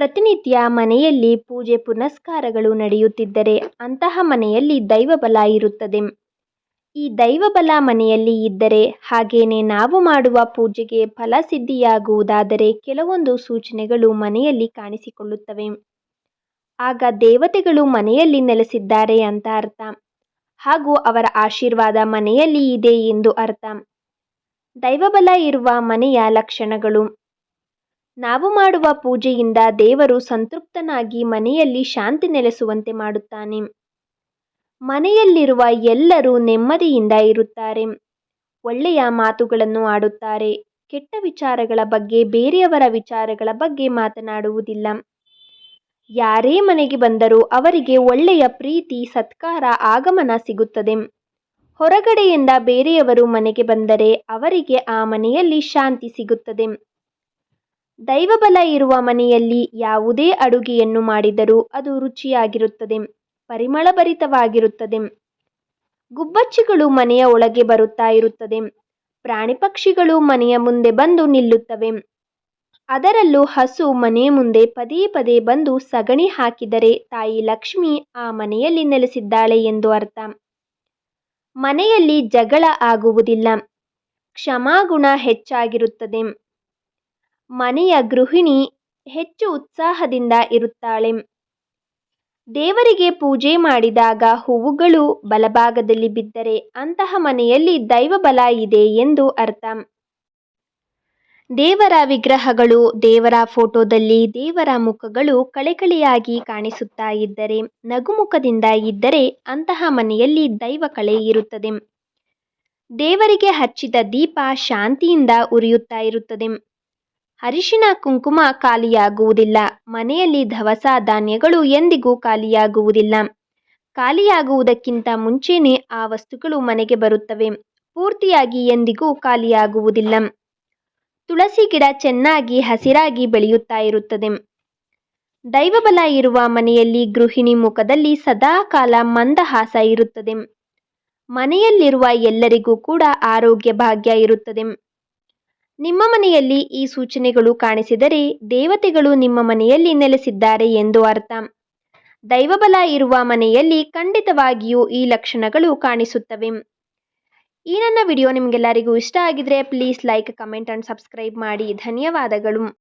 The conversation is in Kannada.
ಪ್ರತಿನಿತ್ಯ ಮನೆಯಲ್ಲಿ ಪೂಜೆ ಪುನಸ್ಕಾರಗಳು ನಡೆಯುತ್ತಿದ್ದರೆ ಅಂತಹ ಮನೆಯಲ್ಲಿ ದೈವಬಲ ಇರುತ್ತದೆ. ಈ ದೈವಬಲ ಮನೆಯಲ್ಲಿ ಇದ್ದರೆ ಹಾಗೇನೆ ನಾವು ಮಾಡುವ ಪೂಜೆಗೆ ಫಲ ಸಿದ್ಧಿಯಾಗುವುದಾದರೆ ಕೆಲವೊಂದು ಸೂಚನೆಗಳು ಮನೆಯಲ್ಲಿ ಕಾಣಿಸಿಕೊಳ್ಳುತ್ತವೆ. ಆಗ ದೇವತೆಗಳು ಮನೆಯಲ್ಲಿ ನೆಲೆಸಿದ್ದಾರೆ ಅಂತ ಅರ್ಥ. ಹಾಗೂ ಅವರ ಆಶೀರ್ವಾದ ಮನೆಯಲ್ಲಿ ಇದೆ ಎಂದು ಅರ್ಥ. ದೈವಬಲ ಇರುವ ಮನೆಯ ಲಕ್ಷಣಗಳು. ನಾವು ಮಾಡುವ ಪೂಜೆಯಿಂದ ದೇವರು ಸಂತೃಪ್ತನಾಗಿ ಮನೆಯಲ್ಲಿ ಶಾಂತಿ ನೆಲೆಸುವಂತೆ ಮಾಡುತ್ತಾನೆ. ಮನೆಯಲ್ಲಿರುವ ಎಲ್ಲರೂ ನೆಮ್ಮದಿಯಿಂದ ಇರುತ್ತಾರೆ. ಒಳ್ಳೆಯ ಮಾತುಗಳನ್ನು ಆಡುತ್ತಾರೆ. ಕೆಟ್ಟ ವಿಚಾರಗಳ ಬಗ್ಗೆ, ಬೇರೆಯವರ ವಿಚಾರಗಳ ಬಗ್ಗೆ ಮಾತನಾಡುವುದಿಲ್ಲ. ಯಾರೇ ಮನೆಗೆ ಬಂದರೂ ಅವರಿಗೆ ಒಳ್ಳೆಯ ಪ್ರೀತಿ, ಸತ್ಕಾರ, ಆಗಮನ ಸಿಗುತ್ತದೆ. ಹೊರಗಡೆಯಿಂದ ಬೇರೆಯವರು ಮನೆಗೆ ಬಂದರೆ ಅವರಿಗೆ ಆ ಮನೆಯಲ್ಲಿ ಶಾಂತಿ ಸಿಗುತ್ತದೆ. ದೈವಬಲ ಇರುವ ಮನೆಯಲ್ಲಿ ಯಾವುದೇ ಅಡುಗೆಯನ್ನು ಮಾಡಿದರೂ ಅದು ರುಚಿಯಾಗಿರುತ್ತದೆ, ಪರಿಮಳಭರಿತವಾಗಿರುತ್ತದೆ. ಗುಬ್ಬಚ್ಚಿಗಳು ಮನೆಯ ಒಳಗೆ ಬರುತ್ತಾ ಇರುತ್ತದೆ, ಪ್ರಾಣಿ ಪಕ್ಷಿಗಳು ಮನೆಯ ಮುಂದೆ ಬಂದು ನಿಲ್ಲುತ್ತವೆ. ಅದರಲ್ಲೂ ಹಸು ಮನೆಯ ಮುಂದೆ ಪದೇ ಪದೇ ಬಂದು ಸಗಣಿ ಹಾಕಿದರೆ ತಾಯಿ ಲಕ್ಷ್ಮಿ ಆ ಮನೆಯಲ್ಲಿ ನೆಲೆಸಿದ್ದಾಳೆ ಎಂದು ಅರ್ಥ. ಮನೆಯಲ್ಲಿ ಜಗಳ ಆಗುವುದಿಲ್ಲ, ಕ್ಷಮಾಗುಣ ಹೆಚ್ಚಾಗಿರುತ್ತದೆ. ಮನೆಯ ಗೃಹಿಣಿ ಹೆಚ್ಚು ಉತ್ಸಾಹದಿಂದ ಇರುತ್ತಾಳೆ. ದೇವರಿಗೆ ಪೂಜೆ ಮಾಡಿದಾಗ ಹೂವುಗಳು ಬಲಭಾಗದಲ್ಲಿ ಬಿದ್ದರೆ ಅಂತಹ ಮನೆಯಲ್ಲಿ ದೈವಬಲ ಇದೆ ಎಂದು ಅರ್ಥ. ದೇವರ ವಿಗ್ರಹಗಳು ದೇವರ ಫೋಟೋದಲ್ಲಿ ದೇವರ ಮುಖಗಳು ಕಳೆಕಳೆಯಾಗಿ ಕಾಣಿಸುತ್ತಾ ಇದ್ದರೆ, ನಗುಮುಖದಿಂದ ಇದ್ದರೆ ಅಂತಹ ಮನೆಯಲ್ಲಿ ದೈವ ಕಳೆ ಇರುತ್ತದೆ. ದೇವರಿಗೆ ಹಚ್ಚಿದ ದೀಪ ಶಾಂತಿಯಿಂದ ಉರಿಯುತ್ತಾ ಇರುತ್ತದೆ. ಅರಿಶಿನ ಕುಂಕುಮ ಖಾಲಿಯಾಗುವುದಿಲ್ಲ. ಮನೆಯಲ್ಲಿ ದವಸ ಧಾನ್ಯಗಳು ಎಂದಿಗೂ ಖಾಲಿಯಾಗುವುದಿಲ್ಲ. ಖಾಲಿಯಾಗುವುದಕ್ಕಿಂತ ಮುಂಚೆಯೇ ಆ ವಸ್ತುಗಳು ಮನೆಗೆ ಬರುತ್ತವೆ. ಪೂರ್ತಿಯಾಗಿ ಎಂದಿಗೂ ಖಾಲಿಯಾಗುವುದಿಲ್ಲ. ತುಳಸಿ ಗಿಡ ಚೆನ್ನಾಗಿ ಹಸಿರಾಗಿ ಬೆಳೆಯುತ್ತಾ ಇರುತ್ತದೆ. ದೈವಬಲ ಇರುವ ಮನೆಯಲ್ಲಿ ಗೃಹಿಣಿ ಮುಖದಲ್ಲಿ ಸದಾ ಕಾಲ ಮಂದಹಾಸ ಇರುತ್ತದೆ. ಮನೆಯಲ್ಲಿರುವ ಎಲ್ಲರಿಗೂ ಕೂಡ ಆರೋಗ್ಯ ಭಾಗ್ಯ ಇರುತ್ತದೆ. ನಿಮ್ಮ ಮನೆಯಲ್ಲಿ ಈ ಸೂಚನೆಗಳು ಕಾಣಿಸಿದರೆ ದೇವತೆಗಳು ನಿಮ್ಮ ಮನೆಯಲ್ಲಿ ನೆಲೆಸಿದ್ದಾರೆ ಎಂದು ಅರ್ಥ. ದೈವಬಲ ಇರುವ ಮನೆಯಲ್ಲಿ ಖಂಡಿತವಾಗಿಯೂ ಈ ಲಕ್ಷಣಗಳು ಕಾಣಿಸುತ್ತವೆ. ಈ ನನ್ನ ವಿಡಿಯೋ ನಿಮಗೆಲ್ಲರಿಗೂ ಇಷ್ಟ ಆಗಿದ್ರೆ please like, comment and subscribe ಮಾಡಿ. ಧನ್ಯವಾದಗಳು.